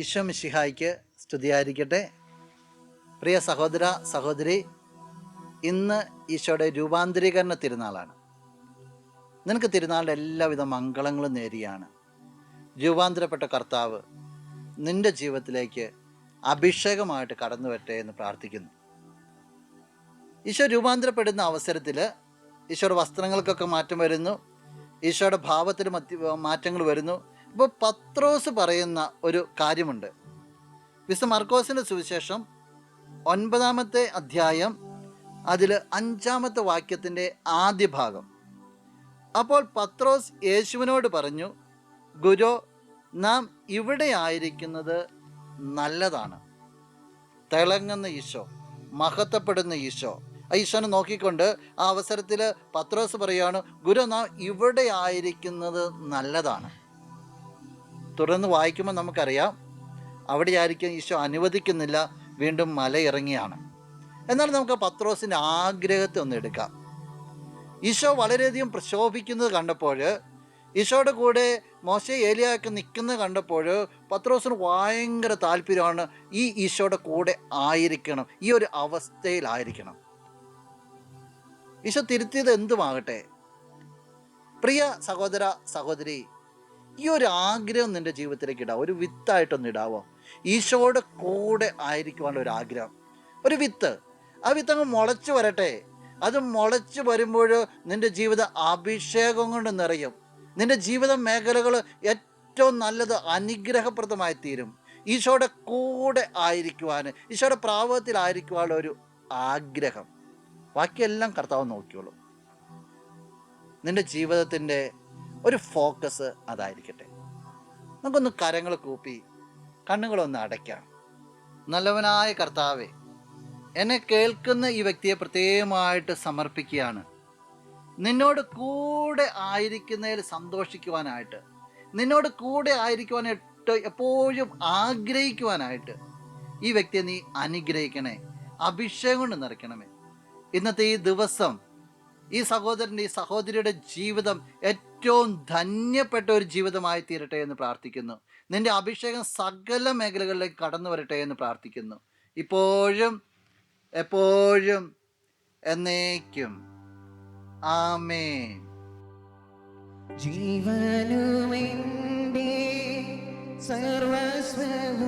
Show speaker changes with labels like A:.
A: ഈശോ മിശിഹായ്ക്ക് സ്തുതിയായിരിക്കട്ടെ. പ്രിയ സഹോദര സഹോദരി ഇന്ന് ഈശോയുടെ രൂപാന്തരീകരണ തിരുനാളാണ്. നിനക്ക് തിരുനാളിന്റെ എല്ലാവിധ മംഗളങ്ങളും നേരിയാണ് രൂപാന്തരപ്പെട്ട കർത്താവ് നിന്റെ ജീവിതത്തിലേക്ക് അഭിഷേകമായിട്ട് കടന്നു വരട്ടെ എന്ന് പ്രാർത്ഥിക്കുന്നു. ഈശോ രൂപാന്തരപ്പെടുന്ന അവസരത്തിൽ ഈശോയുടെ വസ്ത്രങ്ങൾക്കൊക്കെ മാറ്റം വരുന്നു. ഈശോയുടെ ഭാവത്തിൽ മാറ്റങ്ങൾ വരുന്നു. ഇപ്പോൾ പത്രോസ് പറയുന്ന ഒരു കാര്യമുണ്ട്. വിസ് മർക്കോസിന്റെ സുവിശേഷം ഒൻപതാമത്തെ അധ്യായം അതിൽ അഞ്ചാമത്തെ വാക്യത്തിന്റെ ആദ്യ ഭാഗം. അപ്പോൾ പത്രോസ് യേശുവിനോട് പറഞ്ഞു ഗുരു നാം ഇവിടെ ആയിരിക്കുന്നത് നല്ലതാണ്. തിളങ്ങുന്ന ഈശോ മഹത്വപ്പെടുന്ന ഈശോ. ഈശോനെ നോക്കിക്കൊണ്ട് ആ അവസരത്തിൽ പത്രോസ് പറയാണ് ഗുരു നാം ഇവിടെ ആയിരിക്കുന്നത് നല്ലതാണ്. തുടർന്ന് വായിക്കുമ്പോൾ നമുക്കറിയാം അവിടെ ആയിരിക്കും ഈശോ അനുവദിക്കുന്നില്ല വീണ്ടും മലയിറങ്ങിയാണ്. എന്നാൽ നമുക്ക് പത്രോസിന്റെ ആഗ്രഹത്തെ ഒന്ന് എടുക്കാം. ഈശോ വളരെയധികം പ്രശോഭിക്കുന്നത് കണ്ടപ്പോൾ ഈശോയുടെ കൂടെ മോശ ഏലിയാക്ക് നിൽക്കുന്നത് കണ്ടപ്പോൾ പത്രോസിന് ഭയങ്കര താല്പര്യമാണ് ഈ ഈശോയുടെ കൂടെ ആയിരിക്കണം ഈ ഒരു അവസ്ഥയിലായിരിക്കണം. ഈശോ തിരുത്തിയത് എന്തുമാകട്ടെ? പ്രിയ സഹോദര സഹോദരി ഈ ഒരു ആഗ്രഹം നിന്റെ ജീവിതത്തിലേക്ക് ഇടാം. ഒരു വിത്തായിട്ടൊന്ന് ഇടാവോ? ഈശോയുടെ കൂടെ ആയിരിക്കുവാനുള്ള ഒരു ആഗ്രഹം. ഒരു വിത്ത്. ആ വിത്ത് അങ്ങ് മുളച്ചു വരട്ടെ. അത് മുളച്ചു വരുമ്പോൾ നിന്റെ ജീവിത അഭിഷേകം കൊണ്ട് നിറയും. നിന്റെ ജീവിത മേഖലകൾ ഏറ്റവും നല്ലത് അനുഗ്രഹപ്രദമായി തീരും. ഈശോയുടെ കൂടെ ആയിരിക്കുവാൻ ഈശോയുടെ പ്രാപത്തിലായിരിക്കുവാനുള്ള ഒരു ആഗ്രഹം. ബാക്കിയെല്ലാം കർത്താവ് നോക്കിയോളൂ നിന്റെ ജീവിതത്തിന്റെ ഒരു ഫോക്കസ് അതായിരിക്കട്ടെ. നമുക്കൊന്ന് കരങ്ങൾ കൂപ്പി കണ്ണുകളൊന്ന് അടയ്ക്കാം. നല്ലവനായ കർത്താവെ എന്നെ കേൾക്കുന്ന ഈ വ്യക്തിയെ പ്രത്യേകമായിട്ട് സമർപ്പിക്കുകയാണ്. നിന്നോട് കൂടെ ആയിരിക്കുന്നതിൽ സന്തോഷിക്കുവാനായിട്ട് നിന്നോട് കൂടെ ആയിരിക്കുവാനായിട്ട് എപ്പോഴും ആഗ്രഹിക്കുവാനായിട്ട് ഈ വ്യക്തിയെ നീ അനുഗ്രഹിക്കണേ. അഭിഷേകം കൊണ്ട് നിറയ്ക്കണമേ. ഇന്നത്തെ ഈ ദിവസം ഈ സഹോദരന്റെ ഈ സഹോദരിയുടെ ജീവിതം ഏറ്റവും ധന്യപ്പെട്ട ഒരു ജീവിതമായി തീരട്ടെ എന്ന് പ്രാർത്ഥിക്കുന്നു. നിന്റെ അഭിഷേകം സകല മേഖലകളിലേക്ക് കടന്നു വരട്ടെ എന്ന് പ്രാർത്ഥിക്കുന്നു. ഇപ്പോഴും എപ്പോഴും എന്നേക്കും. ആമേ
B: ജീവനുമെന്റെ സർവസ്വവും